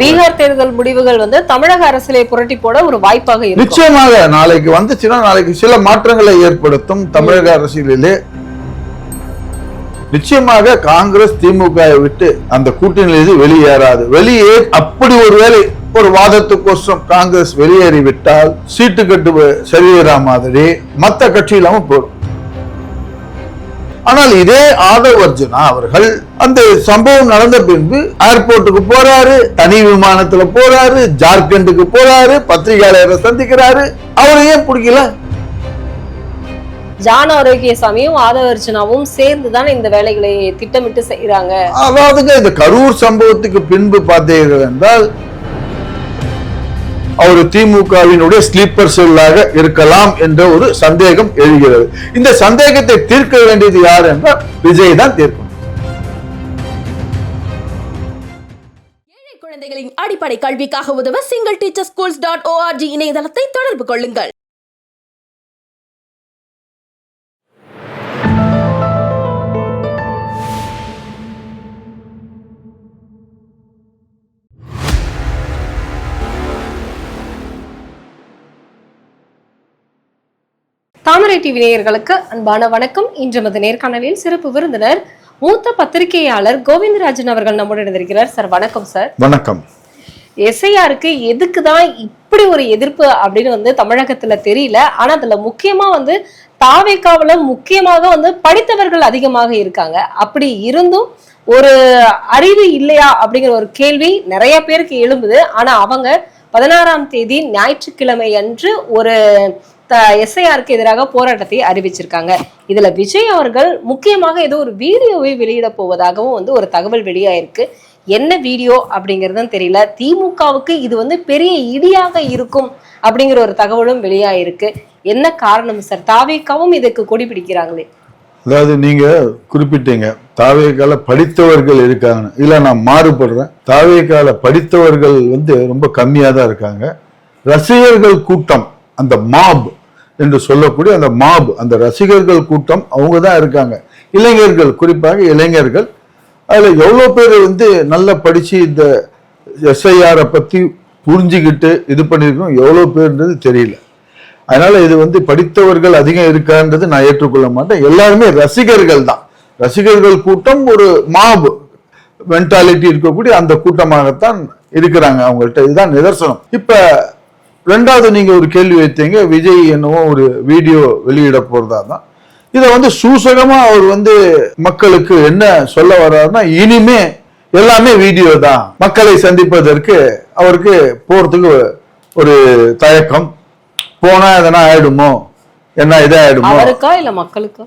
பீகார் தேர்தல் முடிவுகள் வந்து தமிழக அரசியலை புரட்டி போட ஒரு வாய்ப்பாக நிச்சயமாக நாளைக்கு வந்துச்சுன்னா நாளைக்கு சில மாற்றங்களை ஏற்படுத்தும் தமிழக அரசியலிலே. நிச்சயமாக காங்கிரஸ் திமுக விட்டு அந்த கூட்டணியிலிருந்து வெளியேறாது. வெளியே அப்படி ஒரு வேலை ஒரு வாதத்துக்கோசம் காங்கிரஸ் வெளியேறி விட்டால் சீட்டு கட்டு சரியிறா மாதிரி மத்த கட்சி இல்லாம போடும் ஆனால் இதே ஆதவ் அர்ஜுனா அவர்கள் அந்த சம்பவம் நடந்த பின்பு ஏர்போர்ட்டுக்கு போறாரு தனி விமானத்துல போறாரு ஜார்க்கண்டுக்கு போறாரு பத்திரிகையாளரை சந்திக்கிறாரு. அவரை ஏன் பிடிக்கல? ஜான ஆரோக்கியசாமியும் ஆதவர்ச்சனாவும் சேர்ந்து தானே இந்த வேலைகளை திட்டமிட்டு செய்யறாங்க அதாவதுங்க இந்த கரூர் சம்பவத்துக்கு பின்பு பார்த்தீர்கள் என்றால் அவர் திமுகவினுடைய ஸ்லீப்பர் செல்லாக இருக்கலாம் என்ற ஒரு சந்தேகம் எழுகிறது. இந்த சந்தேகத்தை தீர்க்க வேண்டியது யார் என்றால் விஜய் தான் தீர்க்கும் ஏழை குழந்தைகளின் அடிப்படை கல்விக்காக உதவ single teacher schools dot ORG இணையதளத்தை தொடர்பு கொள்ளுங்கள். தாமரை டிவி நேயர்களுக்கு அன்பான வணக்கம். இன்று நமது நேர்காணலில் சிறப்பு விருந்தினர் மூத்த பத்திரிகையாளர் கோவிந்தராஜன் அவர்கள் நம்முடன் இருந்திருக்கிறார் சார் வணக்கம் சார். வணக்கம். எஸ்ஐஆருக்கு எதுக்கு தான் இப்படி ஒரு எதிர்ப்பு அப்படின்னு வந்து தமிழகத்துல தெரியல. ஆனா அதுல முக்கியமா வந்து தாவேக்காவுல முக்கியமாக வந்து படித்தவர்கள் அதிகமாக இருக்காங்க. அப்படி இருந்தும் ஒரு அறிவு இல்லையா அப்படிங்கிற ஒரு கேள்வி நிறைய பேருக்கு எழும்புது. ஆனா அவங்க பதினாறாம் தேதி ஞாயிற்றுக்கிழமை அன்று ஒரு எஸ்ஐஆருக்கு எதிராக போராட்டத்தை அறிவிச்சிருக்காங்க. இதுல விஜய் அவர்கள் முக்கியமாக ஏதோ ஒரு வீடியோவை வெளியிட போவதாகவும் வந்து ஒரு தகவல் வெளியாயிருக்கு. என்ன வீடியோ அப்படிங்கறதும் தெரியல. திமுகவுக்கு இது வந்து பெரிய இடியாக இருக்கும் அப்படிங்கிற ஒரு தகவலும் வெளியாயிருக்கு. என்ன காரணம் சார் தாவேக்காவும் இதுக்கு கொடி பிடிக்கிறாங்களே. அதாவது நீங்க குறிப்பிட்டீங்க தாவேக்கால படித்தவர்கள் இருக்காங்க இல்ல நான் மாறுபடுறேன். தாவேக்கால படித்தவர்கள் வந்து ரொம்ப கம்மியா தான் இருக்காங்க. ரசிகர்கள் கூட்டம் அந்த மாப் என்று சொல்லக்கூடிய அந்த மாப் அந்த ரசிகர்கள் கூட்டம் அவங்க தான் இருக்காங்க. இளைஞர்கள் குறிப்பாக இளைஞர்கள். அதில் எவ்வளோ பேர் வந்து நல்லா படித்து இந்த எஸ்ஐஆரை பற்றி புரிஞ்சுக்கிட்டு இது பண்ணியிருக்கோம் எவ்வளோ பேர்ன்றது தெரியல. அதனால் இது வந்து படித்தவர்கள் அதிகம் இருக்கான்றது நான் ஏற்றுக்கொள்ள மாட்டேன். எல்லாருமே ரசிகர்கள் தான். ரசிகர்கள் கூட்டம் ஒரு மாபு மென்டாலிட்டி இருக்கக்கூடிய அந்த கூட்டமாகத்தான் இருக்கிறாங்க அவங்கள்ட்ட. இதுதான் நிதர்சனம். இப்போ ரெண்டாவது நீங்க ஒரு கேள்வி வைத்தீங்க விஜய் என்னவோ ஒரு வீடியோ வெளியிட போறதா தான் இதை வந்து சூசகமா அவர் வந்து மக்களுக்கு என்ன சொல்ல வர்றாருன்னா இனிமே எல்லாமே வீடியோ தான். மக்களை சந்திப்பதற்கு அவருக்கு போறதுக்கு ஒரு தயக்கம். போனா எதனா ஆயிடுமோ? என்ன இதாயிடுமோ? அவருக்கா இல்ல மக்களுக்கா?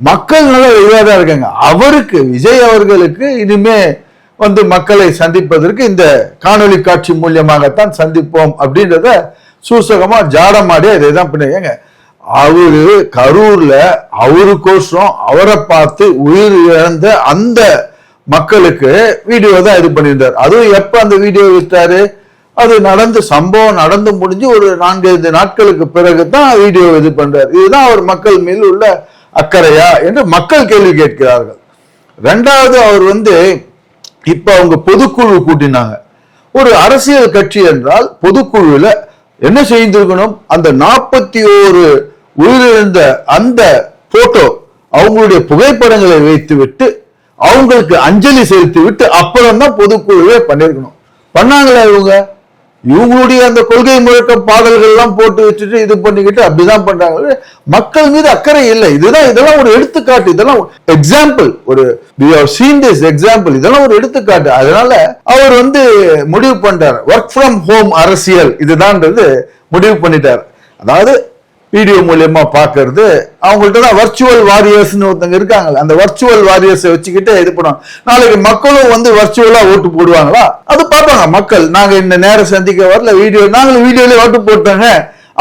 மக்கள் நல்ல இதாக தான் இருக்காங்க. அவருக்கு விஜய் அவர்களுக்கு இனிமே வந்து மக்களை சந்திப்பதற்கு இந்த காணொலி காட்சி மூலியமாகத்தான் சந்திப்போம் அப்படின்றத சூசகமா ஜாடமாடி இதை தான் பண்ணுங்க அவரு கரூர்ல அவருக்கோசரம் அவரை பார்த்து உயிர் இழந்த அந்த மக்களுக்கு வீடியோ தான் இது பண்ணியிருந்தார். அதுவும் எப்ப அந்த வீடியோ விட்டாரு அது நடந்து சம்பவம் நடந்து முடிஞ்சு ஒரு நான்கைந்து நாட்களுக்கு பிறகு தான் வீடியோ இது பண்றாரு. இதுதான் அவர் மக்கள் மேல் உள்ள அக்கறையா என்று மக்கள் கேள்வி கேட்கிறார்கள். ரெண்டாவது அவர் வந்து இப்ப அவங்க பொதுக்குழு கூட்டினாங்க. ஒரு அரசியல் கட்சி என்றால் பொதுக்குழுல என்ன செய்திருக்கணும்? அந்த நாற்பத்தி ஓரு உயிரிழந்த அந்த போட்டோ அவங்களுடைய புகைப்படங்களை வைத்து விட்டு அவங்களுக்கு அஞ்சலி செலுத்தி விட்டு அப்புறம் தான் பொதுக்குழுவே பண்ணிருக்கணும். பண்ணாங்களா இவங்க? இவங்களுடைய அந்த கொள்கை முழக்கம் பாடல்கள் எல்லாம் போட்டு வச்சுட்டு இது பண்ணிக்கிட்டு அப்படிதான் பண்றாங்க மக்கள் மீது அக்கறை இல்லை. இதுதான் இதெல்லாம் ஒரு எடுத்துக்காட்டு. இதெல்லாம் எக்ஸாம்பிள் ஒரு சீன் திஸ் எக்ஸாம்பிள் இதெல்லாம் ஒரு எடுத்துக்காட்டு. அதனால அவர் வந்து முடிவு பண்றார் ஒர்க் ஃப்ரம் ஹோம் அரசியல். இதுதான்றது முடிவு பண்ணிட்டார். அதாவது வீடியோ மூலியமா பாக்குறது அவங்கள்ட்ட தான் வர்ச்சுவல் வாரியர்ஸ்னு ஒருத்தங்க இருக்காங்கல்ல அந்த வர்ச்சுவல் வாரியர்ஸை வச்சுக்கிட்டு இது பண்ணுவாங்க. நாளைக்கு மக்களும் வந்து வர்ச்சுவலா ஓட்டு போடுவாங்களா? அது பார்ப்பாங்க மக்கள். நாங்க இந்த நேரம் சந்திக்க வரல வீடியோ நாங்களும் வீடியோல ஓட்டு போட்டாங்க.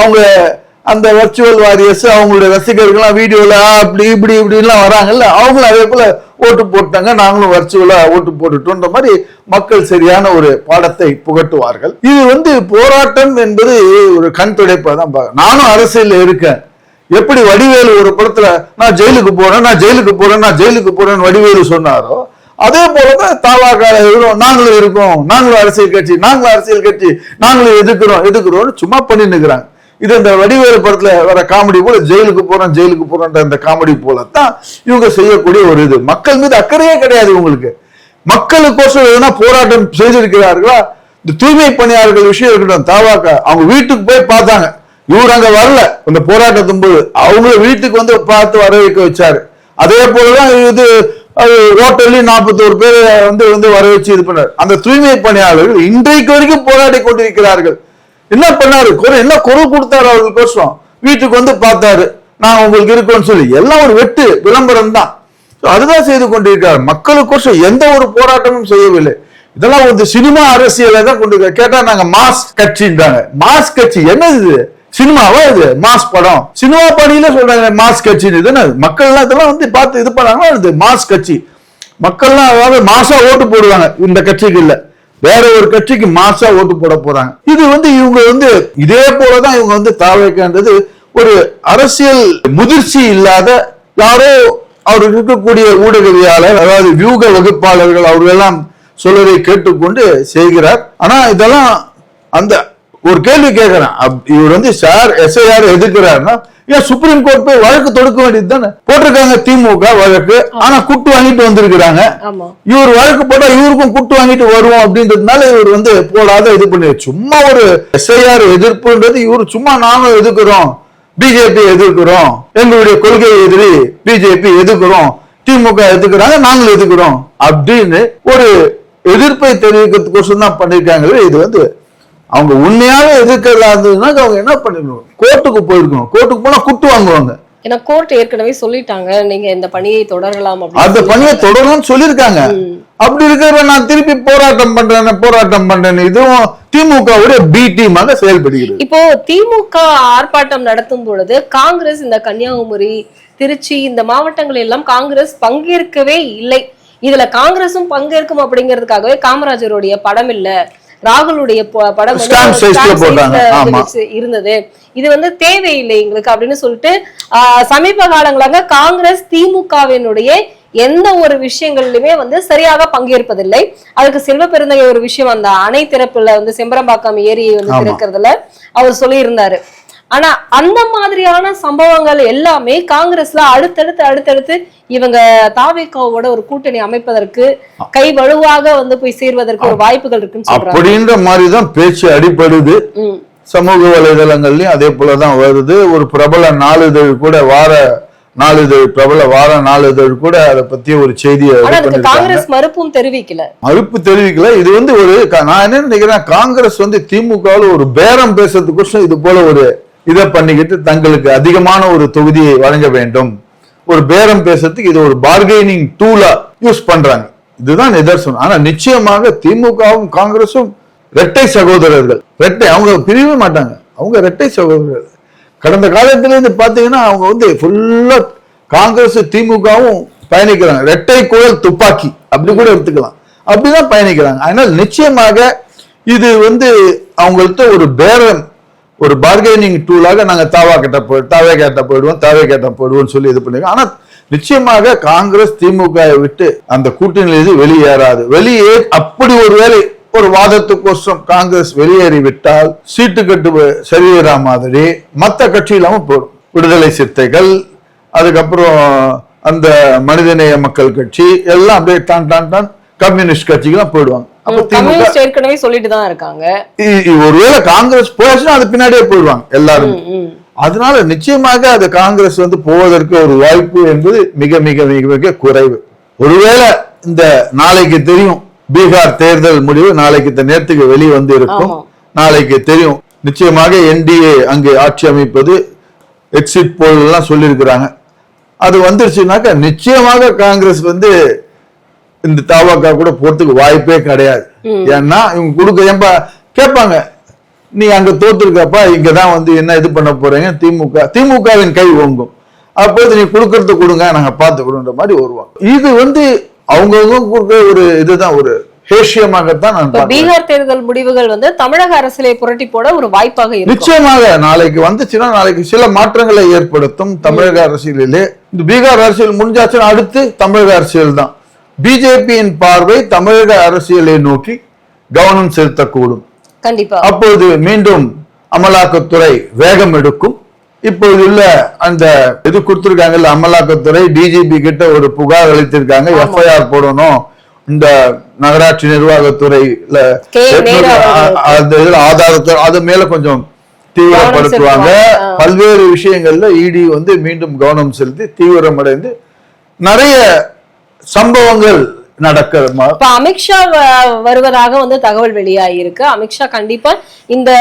அவங்க அந்த வர்ச்சுவல் வாரியர்ஸ் அவங்களுடைய ரசிகர்கள்லாம் வீடியோல அப்படி இப்படி இப்படிலாம் வராங்கல்ல. அவங்களும் அதே போல ஓட்டு போட்டாங்க நாங்களும் வர்ச்சுவலா ஓட்டு போட்டுட்டோன்ற மாதிரி மக்கள் சரியான ஒரு பாடத்தை புகட்டுவார்கள். இது வந்து போராட்டம் என்பது ஒரு கண் துடைப்பா தான் பார்க்க நானும் அரசியல் இருக்கேன். எப்படி வடிவேலு ஒரு படத்துல நான் ஜெயிலுக்கு போறேன் நான் ஜெயிலுக்கு போறேன் நான் ஜெயிலுக்கு போறேன்னு வடிவேலு சொன்னாரோ அதே போலதான் தாவாக இருக்கிறோம் நாங்களும் இருக்கோம் நாங்களும் அரசியல் கட்சி நாங்களும் அரசியல் கட்சி நாங்களும் எதுக்குறோம் எதுக்குறோம்னு சும்மா பண்ணிட்டு இருக்கிறாங்க. இது இந்த வடிவேலு படத்துல வர காமெடி போல ஜெயிலுக்கு போறோம் ஜெயிலுக்கு போறோன்ற இந்த காமெடி போலத்தான் இவங்க செய்யக்கூடிய ஒரு இது. மக்கள் மீது அக்கறையே கிடையாது இவங்களுக்கு. மக்களுக்கோசம் எதனா போராட்டம் செய்திருக்கிறார்களா? இந்த தூய்மை பணியாளர்கள் விஷயம் இருக்கட்டும் தாவாக்க அவங்க வீட்டுக்கு போய் பார்த்தாங்க. இவர் அங்க வரல. இந்த போராட்டத்தின் போது அவங்க வீட்டுக்கு வந்து பார்த்து வர வைக்க வச்சாரு. அதே போலதான் இது ஹோட்டல்லையும் நாற்பத்தோரு பேர் வந்து வந்து வர வச்சு இது பண்ணார். அந்த தூய்மை பணியாளர்கள் இன்றைக்கு வரைக்கும் போராடி கொண்டிருக்கிறார்கள். என்ன பண்ணாரு? குறை என்ன குரல் கொடுத்தாரு அவர்களுக்கோசம் வீட்டுக்கு வந்து பார்த்தாரு. நான் உங்களுக்கு இருக்கோம்னு சொல்லி. எல்லாம் ஒரு வெட்டு விளம்பரம் தான். அதுதான் செய்து கொண்டிருக்கிறார். மக்களுக்கோசம் எந்த ஒரு போராட்டமும் செய்யவில்லை. இதெல்லாம் வந்து சினிமா அரசியலை தான் கொண்டு கேட்டா நாங்க மாஸ் கட்சின்றாங்க. மாஸ் கட்சி என்னது இது? சினிமாவா இது? மாஸ் படம். சினிமா பணியில சொல்றாங்க மாஸ் கட்சின்னு. இது மக்கள்லாம் மக்கள் இதெல்லாம் வந்து பார்த்து இது பண்ணாங்கன்னா இது மாஸ் கட்சி. மக்கள்லாம் அதாவது மாசா ஓட்டு போடுவாங்க இந்த கட்சிக்கு இல்லை வேற ஒரு கட்சிக்கு மாசா ஓட்டு போட போறாங்க. இது வந்து இவங்க வந்து இதே போலதான் இவங்க வந்து தாவைக்கின்றது ஒரு அரசியல் முதிர்ச்சி இல்லாத யாரோ அவர் இருக்கக்கூடிய ஊடகவியாளர் அதாவது வியூக வகுப்பாளர்கள் அவர்கள் எல்லாம் சொல்வதை கேட்டுக்கொண்டு செய்கிறார். ஆனா இதெல்லாம் அந்த ஒரு கேள்வி கேட்கிறேன் இவர் வந்து சார் எஸ்ஐஆர் எதிர்க்கிறாருன்னா ஏன் சுப்ரீம் கோர்ட் போய் வழக்கு தொடுக்க வேண்டியது தானே? போட்டிருக்காங்க திமுக வழக்கு ஆனா குட்டு வாங்கிட்டு வந்திருக்கிறாங்க. இவர் வழக்கு போட்டா இவருக்கும் குட்டு வாங்கிட்டு வருவோம் அப்படின்றதுனால இவர் வந்து போடாத இது பண்ணி சும்மா ஒரு எஸ்ஐஆர் எதிர்ப்புன்றது இவர் சும்மா நாங்களும் எதிர்க்கிறோம். பிஜேபி எதிர்க்கிறோம். எங்களுடைய கொள்கை எதிரி பிஜேபி எதிர்க்கிறோம். திமுக எதிர்க்கிறாங்க நாங்களும் எதிர்க்கிறோம். அப்படின்னு ஒரு எதிர்ப்பை தெரிவிக்கிறதுக்கோசம் தான் பண்ணிருக்காங்களே இது வந்து அவங்க உண்மையாக எதிர்க்கிறதா இருந்ததுன்னா அவங்க என்ன பண்ணிருக்கணும் கோர்ட்டுக்கு போயிருக்கணும். கோர்ட்டுக்கு போனா குட்டு வாங்குவாங்க. ஏன்னா கோர்ட் ஏற்கனவே சொல்லிட்டாங்க. நீங்க இந்த பணியை தொடரலாம் அந்த பணியை தொடரும்னு சொல்லியிருக்காங்க. அப்படி இருக்கிற நான் திருப்பி போராட்டம் பண்றேன் போராட்டம் பண்றேன் இதுவும் திமுகவுடைய பி டீமாக செயல்படுகிறது. இப்போ திமுக ஆர்ப்பாட்டம் நடத்தும் பொழுது காங்கிரஸ் இந்த கன்னியாகுமரி திருச்சி இந்த மாவட்டங்கள் எல்லாம் காங்கிரஸ் பங்கேற்கவே இல்லை. இதுல காங்கிரசும் பங்கேற்கும் அப்படிங்கிறதுக்காகவே காமராஜருடைய படம் இல்ல. ராகுலுடைய படம் இருந்தது. இது வந்து தேவையில்லை எங்களுக்கு அப்படின்னு சொல்லிட்டு சமீப காலங்களாக காங்கிரஸ் திமுகவினுடைய எந்த ஒரு விஷயங்களிலுமே வந்து சரியாக பங்கேற்பதில்லை. அதுக்கு செல்வ பெருந்தகை ஒரு விஷயம் அந்த அணை திறப்புல வந்து செம்பரம்பாக்கம் ஏரியை வந்து. திறக்கிறதுல அவர் சொல்லியிருந்தாரு. ஆனா அந்த மாதிரியான சம்பவங்கள் எல்லாமே காங்கிரஸ்ல அடுத்தடுத்து அடுத்தடுத்து இவங்க தாவேக்காவோட ஒரு கூட்டணி அமைப்பதற்கு கை வலுவாக வந்து போய் சேர்வதற்கு ஒரு வாய்ப்புகள் இருக்குன்னு சொல்றாங்க. அப்படின்ற மாதிரி தான் பேச்சு அடிபடுது. ம். சமூக வலைதளங்கள்லயும் அதே போலதான் வருது. ஒரு பிரபல நாளிதழ் கூட வார நாளிதழ் பிரபல வார நாளிதழ் கூட அதை பத்தி ஒரு செய்தியை. காங்கிரஸ் மறுப்பும் தெரிவிக்கல. மறுப்பு தெரிவிக்கல. இது வந்து ஒரு நான் என்ன நினைக்கிறேன் காங்கிரஸ் வந்து திமுகவில் ஒரு பேரம் பேசுறதுக்கோசம் இது போல ஒரு இதை பண்ணிக்கிட்டு தங்களுக்கு அதிகமான ஒரு தொகுதியை வழங்க வேண்டும். ஒரு பேரம் பேசுறதுக்கு இது ஒரு பார்கெனிங் டூலா யூஸ் பண்றாங்க. இதுதான் நிதர்சனம் ஆனா நிச்சயமாக திமுகவும் காங்கிரஸும் இரட்டை சகோதரர்கள். இரட்டை அவங்க பிரிவே மாட்டாங்க. அவங்க இரட்டை சகோதரர்கள் கடந்த காலத்துல இருந்து பாத்தீங்கன்னா அவங்க வந்து ஃபுல்லா காங்கிரஸ் திமுகவும் பயணிக்கிறாங்க. இரட்டை குழல் துப்பாக்கி அப்படி கூட எடுத்துக்கலாம். அப்படிதான் பயணிக்கிறாங்க. அதனால் நிச்சயமாக இது வந்து அவங்கள்ட்ட ஒரு பேரம் ஒரு பார்கெனிங் டூலாக நாங்கள் தாவா கிட்ட போய் தாவே கேட்ட போயிடுவோம் தாவே கேட்ட போயிடுவோம்னு சொல்லி இது பண்ணிருக்கோம். ஆனால் நிச்சயமாக காங்கிரஸ் திமுக விட்டு அந்த கூட்டணியிலிருந்து வெளியேறாது. வெளியே அப்படி ஒரு வேலை ஒரு வாதத்துக்கோசம் காங்கிரஸ் வெளியேறி விட்டால் சீட்டு கட்டு சரிவரா மாதிரி மற்ற கட்சி இல்லாம போயிடும். விடுதலை சிறுத்தைகள் அதுக்கப்புறம் அந்த மனிதநேய மக்கள் கட்சி எல்லாம் அப்படியே டான் டான் டான் கம்யூனிஸ்ட் கட்சிக்கெல்லாம் போயிடுவாங்க. கம்யூனிஸ்ட் ஏற்கனவே சொல்லிட்டு தான் இருக்காங்க. ஒருவேளை காங்கிரஸ் போச்சுன்னா அது பின்னாடியே போயிடுவாங்க எல்லாரும். அதனால நிச்சயமாக அது காங்கிரஸ் வந்து போவதற்கு ஒரு வாய்ப்பு என்பது மிக மிக மிக மிக குறைவு. ஒருவேளை இந்த நாளைக்கு தெரியும் பீகார் தேர்தல் முடிவு நாளைக்கு இந்த நேரத்துக்கு வெளியே வந்து இருக்கும். நாளைக்கு தெரியும். நிச்சயமாக என்டிஏ அங்கே ஆட்சி அமைப்பது எக்ஸிட் போல் எல்லாம் சொல்லியிருக்கிறாங்க. அது வந்துருச்சுனாக்கா நிச்சயமாக காங்கிரஸ் வந்து இந்த தாவாக்கா கூட போறதுக்கு வாய்ப்பே கிடையாது. ஏன்னா இவங்க கொடுக்க ஏன்பா கேட்பாங்க. நீ அங்க தோத்துருக்கப்பா இங்க தான் வந்து என்ன இது பண்ண போறீங்க? திமுக திமுகவின் கை ஓங்கும். அப்போது நீ கொடுக்கறது கொடுங்க நாங்க பார்த்து கொடுன்ற மாதிரி வருவாங்க. இது வந்து அவங்கவுங்க கொடுக்க ஒரு இதுதான் ஒரு. பீகார் தேர்தல் முடிவுகள் வந்து தமிழக அரசியலை புரட்டி போட ஒரு வாய்ப்பாக நிச்சயமாக நாளைக்கு வந்துச்சுன்னா நாளைக்கு சில மாற்றங்களை ஏற்படுத்தும் தமிழக அரசியலிலே. இந்த பீகார் அரசியல் முடிஞ்சாச்சுன்னா அடுத்து தமிழக அரசியல் தான் பிஜேபியின் பார்வை தமிழக அரசியலை நோக்கி கவனம் செலுத்தக்கூடும். கண்டிப்பா. அப்போது மீண்டும் அமலாக்கத்துறை வேகம் எடுக்கும். இப்போது உள்ள அந்த இது கொடுத்திருக்காங்கல்ல அமலாக்கத்துறை டிஜிபி கிட்ட ஒரு புகார் அளித்திருக்காங்க. எஃப்ஐஆர் போடணும். இந்த நகராட்சி நிர்வாகத்துறையில. அந்த இதுல ஆதாரத்தை அது மேல கொஞ்சம் தீவிரப்படுத்துவாங்க. பல்வேறு விஷயங்கள்ல இடி வந்து மீண்டும் கவனம் செலுத்தி தீவிரமடைந்து நிறைய சம்பவங்கள் நடக்கிற மா- இப்ப அமித்ஷா வருவதாக வந்து தகவல் வெளியாகியிருக்கு அமித்ஷா கண்டிப்பா இந்த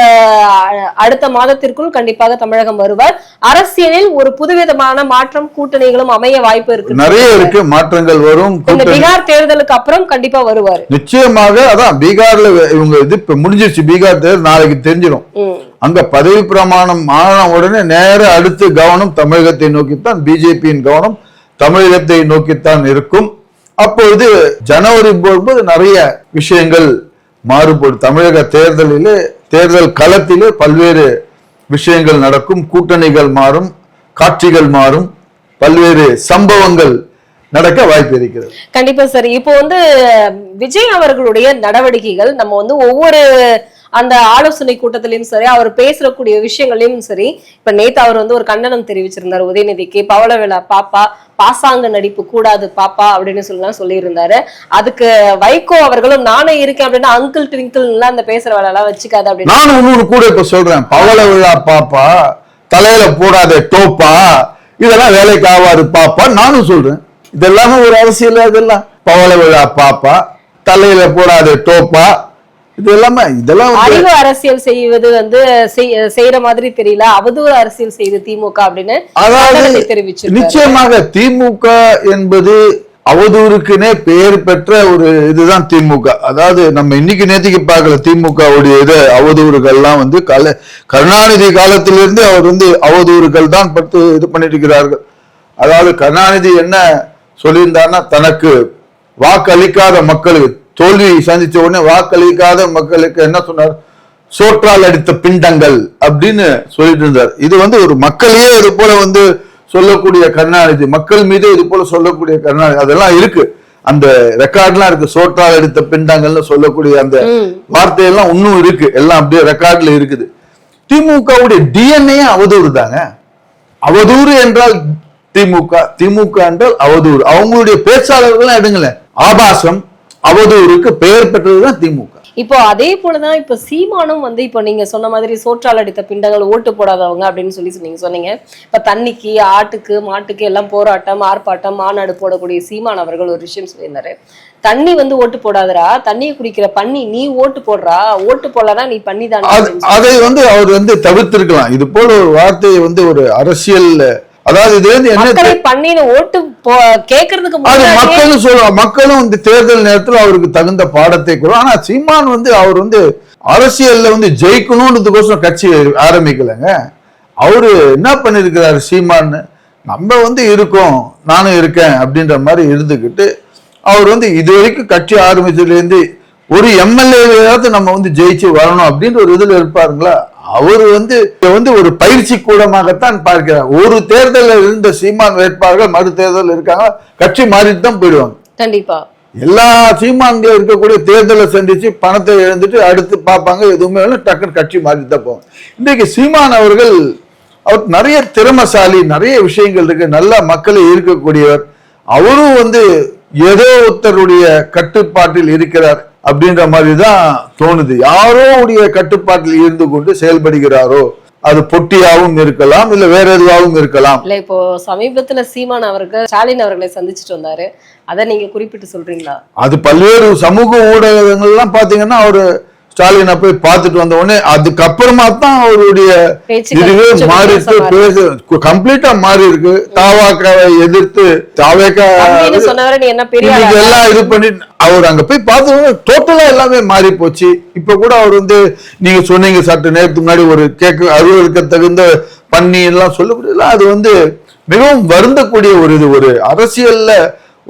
அடுத்த மாதத்திற்குள் கண்டிப்பாக தமிழகம் வருவார். அரசியலில் ஒரு புதுவிதமான மாற்றம் கூட்டணிகளும் அமைய வாய்ப்பு இருக்கு. நிறைய இருக்கு மாற்றங்கள் வரும் இந்த பீகார் தேர்தலுக்கு அப்புறம் கண்டிப்பா வருவாரு. நிச்சயமாக அதான் பீகார்ல இவங்க இது இப்ப முடிஞ்சிருச்சு பீகார் தேர்தல் நாளைக்கு தெரிஞ்சிடும். அங்க பதவி பிரமாணம் ஆன உடனே நேர அடுத்து கவனம் தமிழகத்தை நோக்கித்தான் பிஜேபியின் கவனம் தமிழகத்தை நோக்கித்தான் இருக்கும். அப்பொழுது ஜனவரி போகும்போது நிறைய விஷயங்கள் மாறுபடும். தமிழக தேர்தலிலே தேர்தல் களத்திலே பல்வேறு விஷயங்கள் நடக்கும். கூட்டணிகள் மாறும் காட்சிகள் மாறும். பல்வேறு சம்பவங்கள் நடக்க வாய்ப்பு இருக்கிறது. கண்டிப்பா சார். இப்போ வந்து விஜய் அவர்களுடைய நடவடிக்கைகள் நம்ம வந்து ஒவ்வொரு அந்த ஆலோசனை கூட்டத்திலையும் சரி அவர் பேசக்கூடிய விஷயங்களையும் சரி இப்ப நேத்து அவர் வந்து ஒரு கண்டனம் தெரிவிச்சிருந்தார் உதயநிதிக்கு. பவள விழா பாப்பா பாசாங்க நடிப்பு கூடாது பாப்பா அப்படின்னு சொல்லலாம் சொல்லியிருந்தாரு. அதுக்கு வைகோ அவர்களும் நானே இருக்கேன் அப்படின்னா அங்கிள் ட்விங்கிள் எல்லாம் அந்த பேசுற வேலை எல்லாம் வச்சுக்காது அப்படின்னு. நான் இன்னொரு கூட இப்ப சொல்றேன். பவள விழா பாப்பா தலையில போடாத டோப்பா இதெல்லாம் வேலைக்கு ஆவாது பாப்பா நானும் சொல்றேன். இதெல்லாமே ஒரு அரசியல் இதெல்லாம் பவள விழா பாப்பா தலையில போடாத டோப்பா இது எல்லாமே இதெல்லாம் அறிவு அரசியல் செய்வது வந்து செய்- செய்யற மாதிரி தெரியல. அவதூறு அரசியல் செய்து திமுக அப்படின்னு அதாவது தெரிவிச்சிருக்காரு. நிச்சயமாக திமுக என்பது அவதூறுக்குனே பெயர் பெற்ற ஒரு இதுதான் திமுக. அதாவது நம்ம இன்னைக்கு நேத்திக்கு பார்க்கல திமுக உடைய இது அவதூறுகள்லாம் வந்து கல கருணாநிதி காலத்திலிருந்து அவர் வந்து அவதூறுகள் தான் பட்டு இது பண்ணிட்டு இருக்கிறார்கள் அதாவது கருணாநிதி என்ன சொல்லியிருந்தார்னா தனக்கு வாக்களிக்காத மக்களுக்கு தோல்வி சந்திச்ச உடனே வாக்களிக்காத மக்களுக்கு என்ன சொன்னார்? சோற்றால் அடித்த பிண்டங்கள் அப்படின்னு சொல்லிட்டு இருந்தார். இது வந்து ஒரு மக்களையே இது போல வந்து சொல்லக்கூடிய கருணாநிதி மக்கள் மீது இது போல சொல்லக்கூடிய கருணாநிதி அதெல்லாம் இருக்கு. அந்த ரெக்கார்ட்லாம் இருக்கு. சோற்றால் அடித்த பிண்டங்கள்னு சொல்லக்கூடிய அந்த. வார்த்தையெல்லாம் இன்னும் இருக்கு. எல்லாம் அப்படியே ரெக்கார்ட்ல இருக்குது. திமுகவுடைய டிஎன்ஏ அவதூறு தாங்க அவதூறு என்றால் திமுக திமுக என்றால் அவதூறு. அவங்களுடைய பேச்சாளர்கள் எடுங்களேன். ஆபாசம் அவதூறுக்கு பெயர் பெற்றதுதான் திமுக. இப்போ அதே போலதான் இப்ப சீமானும் வந்து இப்போ நீங்க சொன்ன மாதிரி சோற்றால் அடித்த பிண்டங்கள் ஓட்டு போடாதவங்க அப்படின்னு சொல்லி நீங்க சொன்னீங்க. இப்ப தண்ணிக்கு ஆட்டுக்கு மாட்டுக்கு எல்லாம் போராட்டம் ஆர்ப்பாட்டம் மாநாடு போடக்கூடிய சீமான் அவர்கள் ஒரு விஷயம் சொல்லியிருந்தாரு. தண்ணி வந்து ஓட்டு போடாதடா தண்ணியை குடிக்கிற பண்ணி நீ ஓட்டு போடுறா ஓட்டு போடலனா நீ பண்ணி அது- அதை வந்து அவர் வந்து தவிர்த்திருக்கலாம். இது போல ஒரு வார்த்தையை வந்து ஒரு அரசியல் அதாவது இது வந்து என்ன பண்ணின்னு ஓட்டு கேட்கறதுக்கு மக்களும் சொல்லுவாங்க மக்களும் இந்த தேர்தல் நேரத்துல அவருக்கு தகுந்த பாடத்தை கூட. ஆனா சீமான் வந்து அவர் வந்து அரசியல்ல வந்து ஜெயிக்கணும்ன்றதுக்கோசரம் கட்சி ஆரம்பிக்கலைங்க. அவரு என்ன பண்ணிருக்கிறாரு சீமான்னு? நம்ம வந்து இருக்கோம் நானும் இருக்கேன் அப்படின்ற மாதிரி இருந்துக்கிட்டு அவர் வந்து இது வரைக்கும் கட்சி ஆரம்பிச்சதுல இருந்து ஒரு எம்எல்ஏவாவது நம்ம வந்து ஜெயிச்சு வரணும் அப்படின்ற ஒரு இதுல இருப்பாருங்களா? அவர் வந்து வந்து ஒரு பயிற்சி கூடமாகத்தான் பார்க்கிறார். ஒரு தேர்தலில் இருந்த சீமான் வேட்பாளர்கள் மறு தேர்தல் இருக்காங்க கட்சி மாறிட்டு தான் போயிடுவாங்க. கண்டிப்பா. எல்லா சீமான்களும் இருக்கக்கூடிய தேர்தலை சந்திச்சு பணத்தை இழந்துட்டு அடுத்து பார்ப்பாங்க எதுவுமே இல்லை டக்குன்னு கட்சி மாறிட்டு தான் போவாங்க. இன்றைக்கு சீமான் அவர்கள் அவர் நிறைய திறமசாலி நிறைய விஷயங்கள் இருக்கு. நல்ல மக்களை ஈர்க்கக்கூடியவர். அவரும் வந்து ஏதோ ஒருத்தருடைய கட்டுப்பாட்டில் இருக்கிறார். அப்படின்ற மாதிரி தான் தோணுது. யாரோ உடைய கட்டுப்பாட்டில் இருந்து கொண்டு செயல்படுகிறாரோ அது பொட்டியாகவும் இருக்கலாம் இல்ல வேற எதுவாகவும் இருக்கலாம். இல்ல இப்போ சமீபத்துல சீமான் அவர்கள் ஸ்டாலின் அவர்களை சந்திச்சுட்டு வந்தாரு. அதை நீங்க குறிப்பிட்டு சொல்றீங்களா? அது பல்வேறு சமூக ஊடகங்கள்லாம் பாத்தீங்கன்னா அவரு ஸ்டாலினை போய் பார்த்துட்டு வந்த உடனே அதுக்கப்புறமா தான் அவருடைய இதுவே மாறி இருக்கு. பேச கம்ப்ளீட்டா மாறி இருக்கு. தாவாக்காவை எதிர்த்து தாவேக்கா எல்லாம் இது பண்ணி அவர் அங்க போய் பார்த்து டோட்டலா எல்லாமே மாறி போச்சு. இப்ப கூட அவர் வந்து நீங்க சொன்னீங்க சற்று நேரத்துக்கு முன்னாடி ஒரு கேட்க அருவருக்க தகுந்த பண்ணி எல்லாம் சொல்லக்கூடியது அது வந்து மிகவும் வருந்தக்கூடிய ஒரு இது ஒரு அரசியல்ல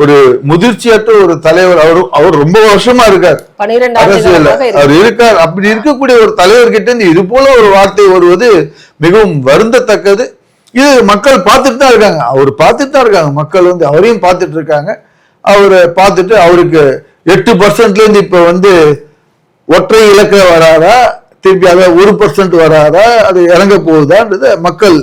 ஒரு முதிர்ச்சியற்ற ஒரு தலைவர் அவர் அவர் ரொம்ப வருஷமா இருக்கார். இருக்கு அவர் இருக்கார். அப்படி இருக்கக்கூடிய ஒரு தலைவர்கிட்ட இருந்து இது போல ஒரு வார்த்தை வருவது மிகவும் வருந்தத்தக்கது. இது மக்கள் பார்த்துட்டு தான் இருக்காங்க. அவர் பார்த்துட்டு தான் இருக்காங்க. மக்கள் வந்து அவரையும் பார்த்துட்டு இருக்காங்க. அவரை பார்த்துட்டு அவருக்கு எட்டு பர்சன்ட்ல இருந்து இப்ப வந்து ஒற்றை இலக்க வராதா? திருப்பி அதை ஒரு பர்சன்ட் வராதா? அது இறங்க போகுதான்றத மக்கள்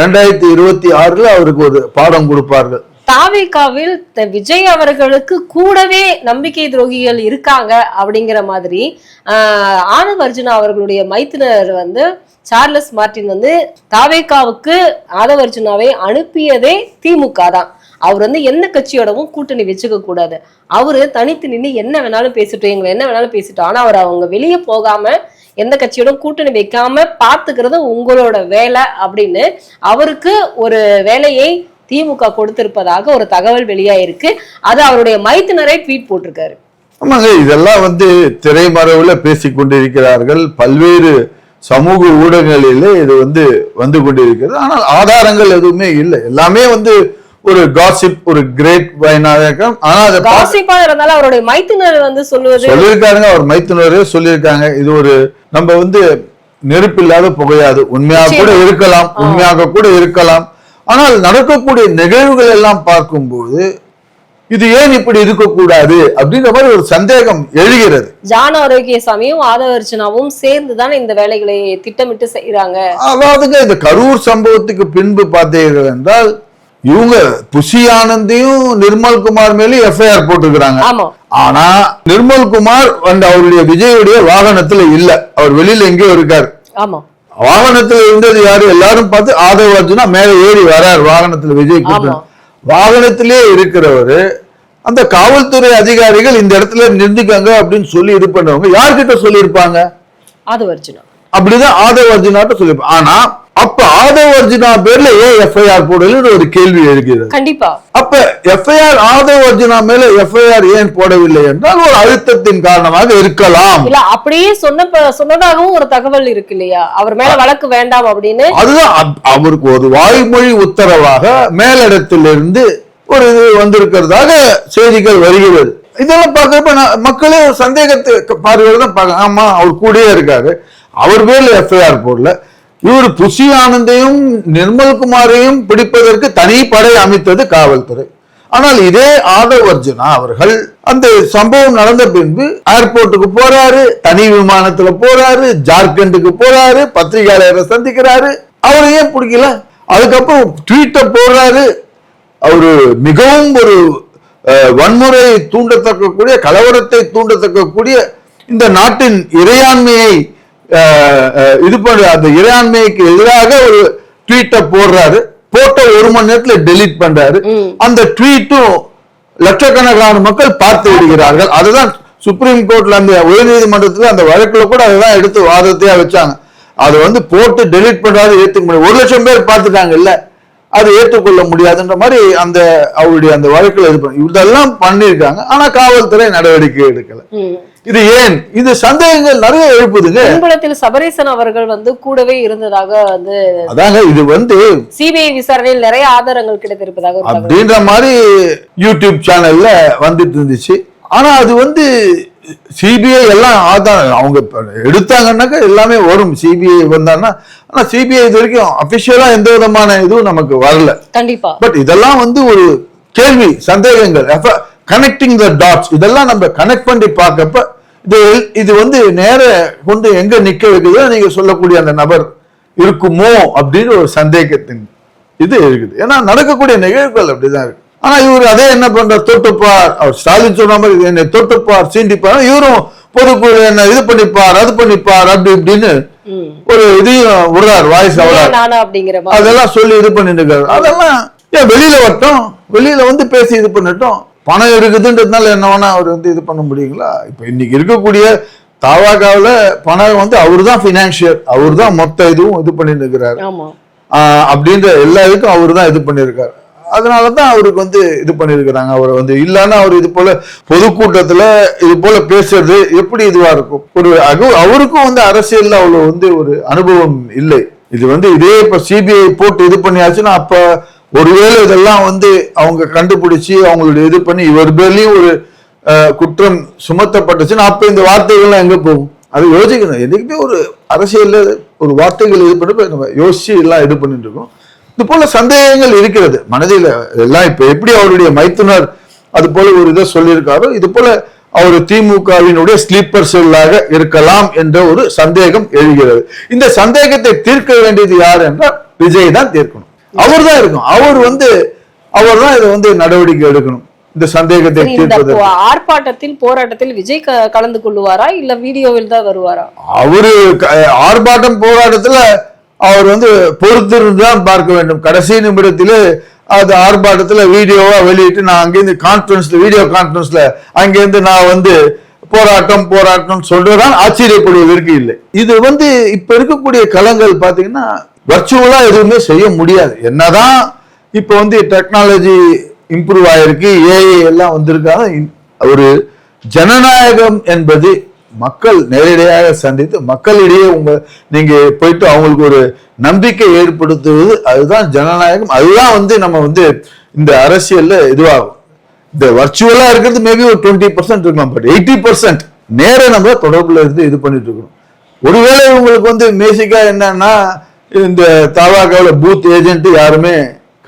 ரெண்டாயிரத்தி இருபத்தி ஆறுல அவருக்கு ஒரு பாடம் கொடுப்பார்கள். தாவேகாவில் த- விஜய் அவர்களுக்கு கூடவே நம்பிக்கை துரோகிகள் இருக்காங்க அப்படிங்கிற மாதிரி ஆஹ், ஆனந்த் அர்ஜுனா அவர்களுடைய மைத்தினர் வந்து சார்லஸ் மார்டின் வந்து தாவேகாவுக்கு ஆதவர்ஜுனாவை அனுப்பியதே திமுக தான். அவர் வந்து எந்த கட்சியோடவும் கூட்டணி வச்சுக்க கூடாது. அவரு தனித்து நின்று என்ன வேணாலும் பேசிட்டோம் எங்களை என்ன வேணாலும் பேசிட்டோம் ஆனா அவர் அவங்க வெளியே போகாம எந்த கட்சியோட கூட்டணி வைக்காம பாத்துக்கிறது உங்களோட வேலை அப்படின்னு அவருக்கு ஒரு வேலையை திமுக கொடுத்திருப்பதாக ஒரு தகவல் வெளியாயிருக்கு. அது அவருடைய மைத்துனரே ட்வீட் போட்டிருக்காரு. ஆமாங்க இதெல்லாம் வந்து திரைமறைவுல பேசிக் கொண்டிருக்கிறார்கள். பல்வேறு சமூக ஊடகங்களிலே இது வந்து வந்து கொண்டிருக்கிறது. ஆனால் ஆதாரங்கள் எதுவுமே இல்லை. எல்லாமே வந்து ஒரு காசிப் ஒரு கிரேட் வைனாக ஆனா அதை காசிப்பா இருந்தாலும் அவருடைய மைத்துனர் வந்து சொல்லுவது சொல்லியிருக்காருங்க அவர் மைத்துனரே சொல்லியிருக்காங்க. இது ஒரு நம்ம வந்து நெருப்பில்லாத புகையாது. உண்மையாக கூட இருக்கலாம். உண்மையாக கூட இருக்கலாம். ஆனால் நடக்கக்கூடிய நிகழ்வுகள் எல்லாம் பார்க்கும்போது இது ஏன் இப்படி இருக்கக்கூடாது அப்படின்ற மாதிரி ஒரு சந்தேகம் எழுகிறது. ஜான ஆரோக்கியசாமியும் ஆதவ அர்ஜுனாவும் சேர்ந்து தான் இந்த வேலைகளை திட்டமிட்டு செய்யறாங்க அதாவதுங்க இந்த கரூர் சம்பவத்துக்கு பின்பு பார்த்தீர்கள் என்றால் இவங்க புஷி ஆனந்தையும் நிர்மல் குமார் மேலேயும் எஃப்ஐஆர் போட்டிருக்கிறாங்க. ஆமா. ஆனா நிர்மல் குமார் அந்த அவருடைய விஜயுடைய வாகனத்துல இல்ல. அவர் வெளியில எங்கேயோ இருக்காரு. ஆமா. வாகனத்துல இருந்தது யாரு? எல்லாரும் பார்த்து ஆதவ அர்ஜுனா மேல ஏறி வரார் வாகனத்துல விஜய் கூப்பிட்டு. ஆமா. வாகனத்திலே இருக்கிறவரு அந்த காவல்துறை அதிகாரிகள் இந்த இடத்துல நிறுத்திக்கங்க அப்படின்னு சொல்லி இது பண்ணவங்க யார்கிட்ட சொல்லியிருப்பாங்க? ஆதவ அர்ஜுனா. அப்படிதான் ஆதவ அர்ஜுனாட்ட சொல்லியிருப்பாங்க. ஆனா அப்ப ஆதவ அர்ஜுனா பேர்ல ஏன் எஃப்ஐஆர் போடலன்னு ஒரு கேள்வி எழுகிறது. கண்டிப்பா. அப்ப எஃப்ஐஆர் ஆதவ அர்ஜுனா மேல எஃப்ஐஆர் ஏன் போடவில்லை என்றால் ஒரு அழுத்தத்தின் காரணமாக இருக்கலாம். இல்ல அப்படியே சொன்ன சொன்னதாகவும் ஒரு தகவல் இருக்கு இல்லையா? அவர் மேல வழக்கு வேண்டாம் அப்படின்னு. அதுதான் அவருக்கு ஒரு வாய்மொழி உத்தரவாக மேலிடத்திலிருந்து ஒரு இது வந்திருக்கிறதாக செய்திகள் வருகிறது. இதெல்லாம் பார்க்கறப்ப மக்களே ஒரு சந்தேகத்தை பார்வையோட தான் பார்க்க ஆமா அவர் கூடயே இருக்காரு. அவர் பேர்ல எஃப்ஐஆர் போடல. இவர் புஷி ஆனந்தையும் நிர்மல்குமாரையும் பிடிப்பதற்கு தனி படை அமைத்தது காவல்துறை. ஆனால் இதே ஆதவ் அர்ஜுனா அவர்கள் அந்த சம்பவம் நடந்த பின்பு ஏர்போர்ட்டுக்கு போறாரு தனி விமானத்துல போறாரு ஜார்க்கண்டுக்கு போறாரு பத்திரிகையாளரை சந்திக்கிறாரு. அவரை ஏன் பிடிக்கல? அதுக்கப்புறம் ட்வீட்டை போடுறாரு. அவரு மிகவும் ஒரு வன்முறையை வன்முறை கலவரத்தை தூண்டத்தக்கக்கூடிய இந்த நாட்டின் இறையாண்மையை இது பண்ண அந்த இறையாண்மைக்கு எதிராக ஒரு ட்வீட்டை போடுறாரு. போட்ட ஒரு மணி நேரத்துல டெலீட் பண்றாரு. அந்த ட்வீட்டும் லட்சக்கணக்கான மக்கள் பார்த்து விடுகிறார்கள். அதுதான் சுப்ரீம் கோர்ட்ல அந்த உயர்நீதிமன்றத்துல அந்த வழக்குல கூட அதுதான் எடுத்து வாதத்தையா வச்சாங்க. அது வந்து போட்டு டெலீட் பண்றாரு ஏத்துக்க முடியாது ஒரு லட்சம் பேர் பார்த்துட்டாங்க இல்ல அது ஏற்றுக்கொள்ள முடியாதுன்ற மாதிரி அந்த அவருடைய அந்த வழக்குல இது பண்ணி இதெல்லாம் பண்ணிருக்காங்க ஆனா காவல்துறை நடவடிக்கை எடுக்கல. இது ஏன்? இது சந்தேகங்கள் நிறைய எழுப்புதுங்க. பின்புலத்தில் சபரீசன் அவர்கள் வந்து கூடவே இருந்ததாக வந்து அதாங்க இது வந்து சிபிஐ விசாரணையில் நிறைய ஆதாரங்கள் கிடைத்திருப்பதாக அப்படின்ற மாதிரி யூடியூப் சேனல்ல வந்துட்டு இருந்துச்சு. ஆனா அது வந்து சிபிஐ எல்லாம் ஆதாரம் அவங்க எடுத்தாங்கன்னாக்கா எல்லாமே வரும். சிபிஐ வந்தாங்கன்னா ஆனா சிபிஐ இது வரைக்கும் அபிஷியலா எந்த விதமான இதுவும் நமக்கு வரல. கண்டிப்பா. பட் இதெல்லாம் வந்து ஒரு கேள்வி சந்தேகங்கள். கனெக்டிங் த டாட்ஸ் இதெல்லாம் நம்ம கனெக்ட் பண்ணி பார்க்கப்ப இது இது வந்து நேர கொண்டு எங்க நிக்க வைக்குதோ நீங்க சொல்லக்கூடிய அந்த நபர் இருக்குமோ அப்படின்னு ஒரு சந்தேகத்தின் இது இருக்குது. ஏன்னா நடக்கக்கூடிய நிகழ்வுகள் அப்படிதான் இருக்கு. ஆனா இவர் அதே என்ன பண்ற? தொட்டுப்பார் அவர் ஸ்டாலின் சொன்ன மாதிரி என்னை தொட்டுப்பார் சீண்டிப்பார். இவரும் பொதுக்குழு என்ன இது பண்ணிப்பார் அது பண்ணிப்பார் அப்படி இப்படின்னு. ஒரு இதையும் விடுறார் வாய்ஸ் மாதிரி? அதெல்லாம் சொல்லி இது பண்ணிட்டு இருக்காரு அதெல்லாம் ஏன் வெளியில வரட்டும்? வெளியில வந்து பேசி இது பண்ணட்டும். பணம் இருக்குதுன்றதுனால என்ன வேணா அவர் வந்து இது பண்ண முடியுங்களா? இப்ப இன்னைக்கு இருக்கக்கூடிய தாவாகாவில் பணம் வந்து அவர் தான் பினான்சியர் அவர் தான் மொத்த இதுவும் இது பண்ணிட்டு இருக்கிறாரு அப்படின்ற எல்லா இதுக்கும் அவர் தான் இது பண்ணியிருக்காரு. அதனால தான் அவருக்கு வந்து இது பண்ணியிருக்கிறாங்க. அவர் வந்து இல்லைன்னா அவர் இது போல பொதுக்கூட்டத்தில் இது போல பேசுறது எப்படி இதுவாக இருக்கும்? ஒரு அகு- அவருக்கும் வந்து அரசியலில் அவ்வளோ வந்து ஒரு அனுபவம் இல்லை. இது வந்து இதே இப்போ சிபிஐ போட்டு இது பண்ணியாச்சுன்னா அப்போ ஒருவேளை இதெல்லாம் வந்து அவங்க கண்டுபிடிச்சி அவங்களுடைய இது பண்ணி இவர் பேர்லேயும் ஒரு குற்றம் சுமத்தப்பட்டுச்சுன்னா அப்போ இந்த வார்த்தைகள்லாம் எங்கே போகும்? அது யோசிக்கணும். என்றைக்குமே ஒரு அரசியலில் ஒரு வார்த்தைகள் இது பண்ணி நம்ம யோசிச்சு எல்லாம் இது பண்ணிட்டு இருக்கோம். இது போல சந்தேகங்கள் இருக்கிறது. மனதில் எல்லாம் இப்ப எப்படி அவருடைய மைத்துனர் அது போல ஒரு இதை சொல்லியிருக்காரோ இது போல அவர் திமுகவினுடைய ஸ்லீப்பர் செல்லாக இருக்கலாம் என்ற ஒரு சந்தேகம் எழுகிறது. இந்த சந்தேகத்தை தீர்க்க வேண்டியது யார் என்றால் விஜய் தான் தீர்க்கணும். அவர் தான் இருக்கும் அவர் வந்து அவர் தான் இதை வந்து நடவடிக்கை எடுக்கணும். இந்த சந்தேகத்தை போ- ஆர்ப்பாட்டத்தில் போராட்டத்தில் விஜய் கலந்து கொள்ளுவாரா இல்ல வீடியோவில் தான் வருவாரா? அவரு ஆர்ப்பாட்டம் போராட்டத்துல அவர் வந்து பொறுத்திருந்து தான் பார்க்க வேண்டும். கடைசி நிமிடத்தில் அது ஆர்ப்பாட்டத்தில் வீடியோவாக வெளியிட்டு நான் அங்கேருந்து கான்ஃபரன்ஸில் வீடியோ கான்ஃபரன்ஸில் அங்கேருந்து நான் வந்து போராட்டம் போராட்டம் சொல்றதான் ஆச்சரியப்படுவதற்கு இல்லை. இது வந்து இப்போ இருக்கக்கூடிய களங்கள் பார்த்தீங்கன்னா வர்ச்சுவலாக எதுவுமே செய்ய முடியாது. என்னதான் இப்போ வந்து டெக்னாலஜி இம்ப்ரூவ் ஆயிருக்கு ஏஐ எல்லாம் வந்திருக்காங்க. இன்- ஒரு ஜனநாயகம் என்பது மக்கள் நேரடியாக சந்தித்து மக்களிடையே உங்க நீங்க போயிட்டு அவங்களுக்கு ஒரு நம்பிக்கை ஏற்படுத்துவது அதுதான் ஜனநாயகம். அதுதான் வந்து நம்ம வந்து இந்த அரசியல்ல இதுவாகும். இந்த வர்ச்சுவலா இருக்கிறது மேபி ஒரு டுவெண்ட்டி பர்சன்ட் இருக்கலாம் பட் எயிட்டி பர்சன்ட் நேர நம்ம தொடர்புல இருந்து இது பண்ணிட்டு இருக்கணும். ஒருவேளை உங்களுக்கு வந்து மேசிக்கா என்னன்னா இந்த தாவாக்காவில் பூத் ஏஜென்ட் யாருமே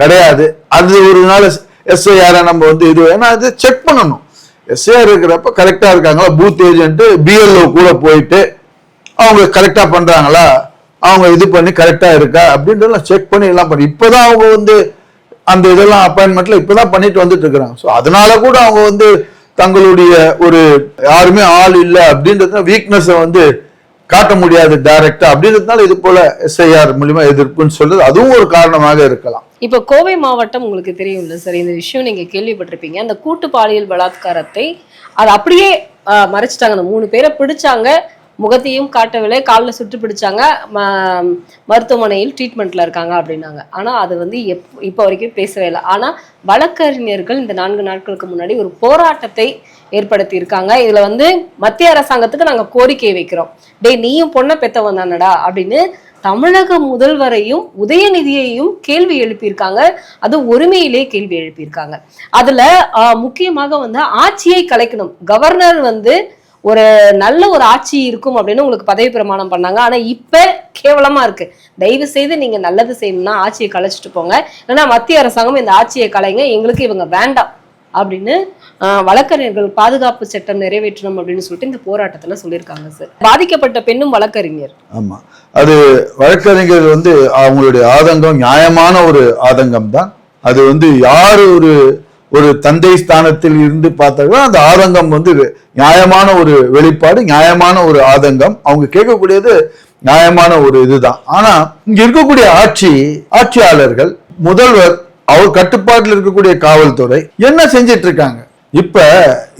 கிடையாது. அது ஒரு நாள் எஸ்ஐஆரை நம்ம வந்து இது ஏன்னா அது செக் பண்ணணும். எஸ்ஐஆர் இருக்கிறப்ப கரெக்டா இருக்காங்களா? பூத் ஏஜென்ட் பிஎல்ஓ கூட போயிட்டு அவங்க கரெக்டா பண்றாங்களா? அவங்க இது பண்ணி கரெக்டா இருக்கா? அப்படின்றதெல்லாம் செக் பண்ணி எல்லாம் பண்ணி இப்பதான் அவங்க வந்து அந்த இதெல்லாம் அப்பாயின்மெண்ட்ல இப்பதான் பண்ணிட்டு வந்துட்டு இருக்கிறாங்க. ஸோ அதனால கூட அவங்க வந்து தங்களுடைய ஒரு யாருமே ஆள் இல்லை அப்படின்றத வீக்னஸை வந்து காட்ட முடியாது டைரக்டா அப்படின்றதுனால இது போல எஸ்ஐஆர் மூலியமா எதிர்ப்புன்னு சொல்றது அதுவும் ஒரு காரணமாக இருக்கலாம். இப்போ கோவை மாவட்டம் உங்களுக்கு தெரியும்ல சார் இந்த விஷயம் நீங்கள் கேள்விப்பட்டிருப்பீங்க. அந்த கூட்டு பாலியல் பலாத்காரத்தை அது அப்படியே மறைச்சிட்டாங்க. அந்த மூணு பேரை பிடிச்சாங்க. முகத்தையும் காட்டவில்லை. காலில் சுட்டு பிடிச்சாங்க. ம- மருத்துவமனையில் ட்ரீட்மெண்ட்டில் இருக்காங்க அப்படின்னாங்க. ஆனால் அது வந்து எப் இப்போ வரைக்கும் பேசவே இல்லை. ஆனால் வழக்கறிஞர்கள் இந்த நான்கு நாட்களுக்கு முன்னாடி ஒரு போராட்டத்தை ஏற்படுத்தி இருக்காங்க இதில் வந்து மத்திய அரசாங்கத்துக்கு நாங்கள் கோரிக்கை வைக்கிறோம். டேய் நீயும் பொண்ணை பெத்தவன் தானடா? அப்படின்னு தமிழக முதல்வரையும் உதயநிதியையும் கேள்வி எழுப்பியிருக்காங்க. அது ஒருமையிலே கேள்வி எழுப்பியிருக்காங்க. அதுல முக்கியமாக வந்து ஆட்சியை கலைக்கணும். கவர்னர் வந்து ஒரு நல்ல ஒரு ஆட்சி இருக்கும் அப்படின்னு உங்களுக்கு பதவி பிரமாணம் பண்ணாங்க. ஆனா இப்ப கேவலமா இருக்கு. தயவு செய்து நீங்க நல்லது செய்யணும்னா ஆட்சியை கலைச்சிட்டு போங்க. ஏன்னா மத்திய அரசாங்கம் இந்த ஆட்சியை கலைங்க. எங்களுக்கு இவங்க வேண்டாம். அப்படின்னு வழக்கறிஞர்கள் பாதுகாப்பு சட்டம் நிறைவேற்றணும் அப்படின்னு சொல்லிட்டு இந்த போராட்டத்தில் சொல்லியிருக்காங்க சார் பாதிக்கப்பட்ட பெண்ணும் வழக்கறிஞர். ஆமாம் அது வழக்கறிஞர் வந்து அவங்களுடைய ஆதங்கம் நியாயமான ஒரு ஆதங்கம் தான். அது வந்து யார் ஒரு ஒரு தந்தை ஸ்தானத்தில் இருந்து பார்த்தாங்களோ அந்த ஆதங்கம் வந்து நியாயமான ஒரு வெளிப்பாடு நியாயமான ஒரு ஆதங்கம். அவங்க கேட்கக்கூடியது நியாயமான ஒரு இதுதான். ஆனா இங்க இருக்கக்கூடிய ஆட்சி ஆட்சியாளர்கள் முதல்வர் அவர் கட்டுப்பாட்டில் இருக்கக்கூடிய காவல்துறை என்ன செஞ்சிட்டு இருக்காங்க இப்ப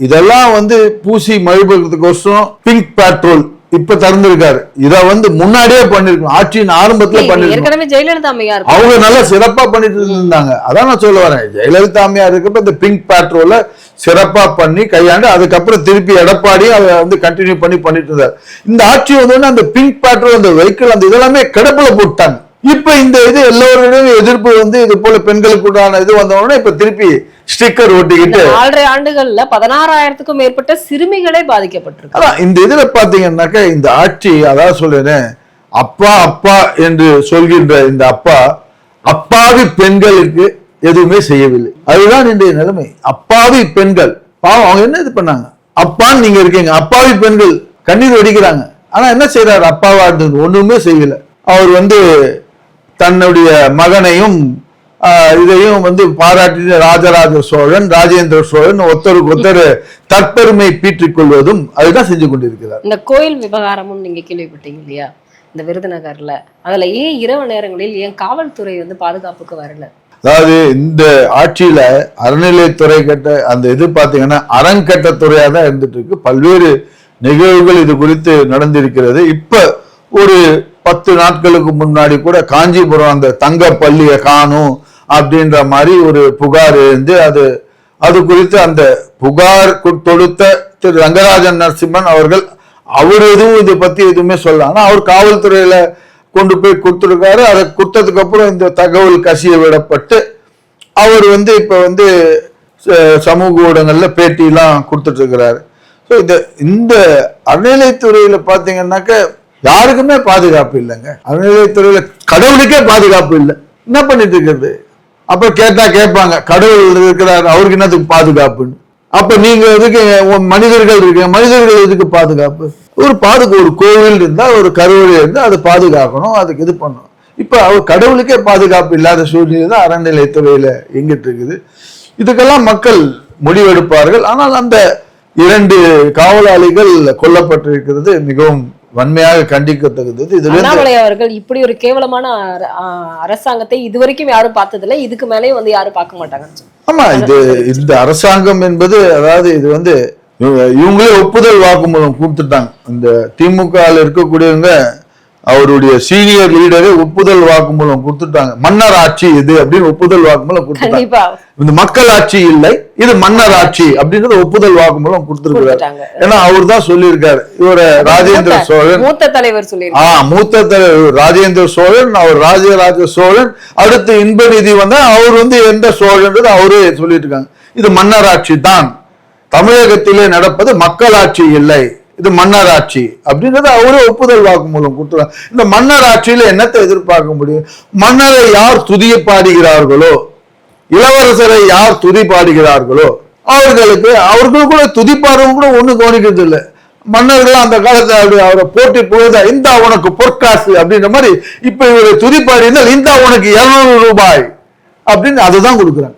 இதெல்லாம் வந்து பூசி மழுப்புறதுக்கோசரம் பிங்க் பேட்ரோல் இப்ப திறந்திருக்காரு. இத வந்து முன்னாடியே பண்ணிருக்கணும். ஆட்சியின் ஆரம்பத்துல இருக்கும் அவங்க நல்லா சிறப்பா பண்ணிட்டு இருந்தாங்க. அதான் நான் சொல்ல வரேன். ஜெயலலிதா அம்மையா இருக்கப்ப இந்த பிங்க் பேட்ரோல சிறப்பா பண்ணி கையாண்டு அதுக்கப்புறம் திருப்பி எடப்பாடி அதை வந்து கண்டினியூ பண்ணி பண்ணிட்டு இருந்தார். இந்த ஆட்சி வந்தோடனே அந்த பிங்க் பேட்ரோல் அந்த வெஹிக்கிள் அந்த இதெல்லாமே கிடப்புல போட்டாங்க இப்ப இந்த இது எல்லோருடையும் எதிர்ப்பு வந்து இது போல பெண்களுக்கு உண்டான இது வந்த உடனே இப்ப திருப்பி ஸ்டிக்கர் ஒட்டிக்கிட்டு நாலரை ஆண்டுகள்ல பதினாறாயிரத்துக்கும் மேற்பட்ட சிறுமிகளே பாதிக்கப்பட்டிருக்கு. அதான் இந்த இதுல பாத்தீங்கன்னாக்க இந்த ஆட்சி அதாவது சொல்றேன் அப்பா அப்பா என்று சொல்கின்ற இந்த அப்பா அப்பாவி பெண்களுக்கு எதுவுமே செய்யவில்லை. அதுதான் இன்றைய நிலைமை. அப்பாவி பெண்கள் பாவம் அவங்க என்ன இது பண்ணாங்க? அப்பான்னு நீங்க இருக்கீங்க அப்பாவி பெண்கள் கண்ணீர் வடிக்கிறாங்க. ஆனா என்ன செய்யறாரு அப்பாவா இருந்தது ஒண்ணுமே செய்யல. அவர் வந்து தன்னுடைய மகனையும் இதையும் வந்து பாராட்டின ராஜராஜ சோழன் ராஜேந்திர சோழன் ஒருத்தருக்கு ஒருத்தர் தற்பெருமை பீற்றிக் கொள்வதும் அதுதான் செஞ்சு கொண்டிருக்கிறார். இந்த கோயில் விவகாரமும் நீங்க கேள்விப்பட்டீங்க இல்லையா? இந்த விருதுநகர்ல. அதுல ஏன் இரவு நேரங்களில் ஏன் காவல்துறை வந்து பாதுகாப்புக்கு வரல? அதாவது இந்த ஆட்சியில அறநிலைத்துறை கட்ட அந்த இது பாத்தீங்கன்னா அறங்கட்ட துறையா தான் இருந்துட்டு இருக்கு. பல்வேறு நிகழ்வுகள் இது குறித்து நடந்திருக்கிறது. இப்ப ஒரு பத்து நாட்களுக்கு முன்னாடி கூட காஞ்சிபுரம் அந்த தங்க பள்ளியை காணும் அப்படின்ற மாதிரி ஒரு புகார் இருந்து அது அது குறித்து அந்த புகார் தொடுத்த திரு ரங்கராஜன் நரசிம்மன் அவர்கள் அவர் எதுவும் இதை பத்தி எதுவுமே சொல்ல ஆனால் அவர் காவல்துறையில கொண்டு போய் கொடுத்துருக்காரு. அதை கொடுத்ததுக்கு அப்புறம் இந்த தகவல் கசிய விடப்பட்டு அவர் வந்து இப்ப வந்து ச- சமூக ஊடகங்கள்ல பேட்டிலாம் கொடுத்துட்டு இருக்கிறாரு. ஸோ இந்த இந்த அறநிலைத்துறையில பாத்தீங்கன்னாக்க யாருக்குமே பாதுகாப்பு இல்லைங்க. அறநிலையத்துறையில கடவுளுக்கே பாதுகாப்பு இல்லை. என்ன பண்ணிட்டு இருக்கிறது? அப்ப கேட்டா கேட்பாங்க கடவுள் இருக்கிறார் அவருக்கு என்னத்துக்கு பாதுகாப்புன்னு? அப்ப நீங்க எதுக்கு உன் மனிதர்கள் இருக்கு மனிதர்கள் எதுக்கு பாதுகாப்பு? ஒரு பாதுகா ஒரு கோவில் இருந்தா ஒரு கருவறை இருந்தா அதை பாதுகாக்கணும் அதுக்கு இது பண்ணணும். இப்ப அவர் கடவுளுக்கே பாதுகாப்பு இல்லாத சூழ்நிலை தான் அறநிலையத்துறையில எங்கிட்டு இருக்குது. இதுக்கெல்லாம் மக்கள் முடிவெடுப்பார்கள். ஆனால் அந்த இரண்டு காவலாளிகள் கொல்லப்பட்டிருக்கிறது மிகவும் வன்மையாக கண்டிக்கத்தகுந்தது இதுல இருந்து அண்ணாமலை அவர்கள் இப்படி ஒரு கேவலமான அரசாங்கத்தை இதுவரைக்கும் யாரும் பார்த்ததில்ல. இதுக்கு மேலேயும் வந்து யாரும் பார்க்க மாட்டாங்க ஆமா இது இந்த அரசாங்கம் என்பது அதாவது இது வந்து இவங்க- இவங்களே ஒப்புதல் வாக்குமூலம் கொடுத்துட்டாங்க. இந்த திமுக இருக்கக்கூடியவங்க அவருடைய சீனியர் லீடரே ஒப்புதல் வாக்குமூலம் கொடுத்துட்டாங்க. மன்னர் ஆட்சி இது அப்படின்னு ஒப்புதல் வாக்குமூலம் கொடுத்துட்டாங்க. இந்த மக்கள் ஆட்சி இல்லை இது மன்னர் ஆட்சி அப்படின்றது ஒப்புதல் வாக்குமூலம் கொடுத்துட்டாங்க. ஏன்னா அவர் தான் சொல்லியிருக்காரு. இவர ராஜேந்திர சோழன். மூத்த தலைவர் சொல்லியிருக்காரு. ஆ மூத்த தலைவர் ராஜேந்திர சோழன் அவர் ராஜராஜ சோழன் அடுத்து இன்பநிதி வந்தா அவர் வந்து எந்த சோழன்றது அவரே சொல்லிட்டு இருக்காங்க இது மன்னராட்சி தான். தமிழகத்திலே நடப்பது மக்களாட்சி இல்லை. இது மன்னராட்சி அப்படின்றத அவரே ஒப்புதல் வாக்குமூலம் கொடுத்துருவாங்க இந்த மன்னராட்சியில என்னத்தை எதிர்பார்க்க முடியும்? மன்னரை யார் துதிய பாடுகிறார்களோ இளவரசரை யார் துதி பாடுகிறார்களோ அவர்களுக்கு அவர்கள் கூட துதிப்பாடுறவங்க கூட ஒண்ணு கவனிக்கிறது இல்லை. மன்னர்கள் அந்த காலத்துல அப்படி அவரை போட்டி புகழ்ந்தா இந்தா உனக்கு பொற்காசு அப்படின்ற மாதிரி இப்ப இவரை துதி இருந்தால் இந்தா உனக்கு இருநூறு ரூபாய் அப்படின்னு அதுதான் கொடுக்குறாங்க.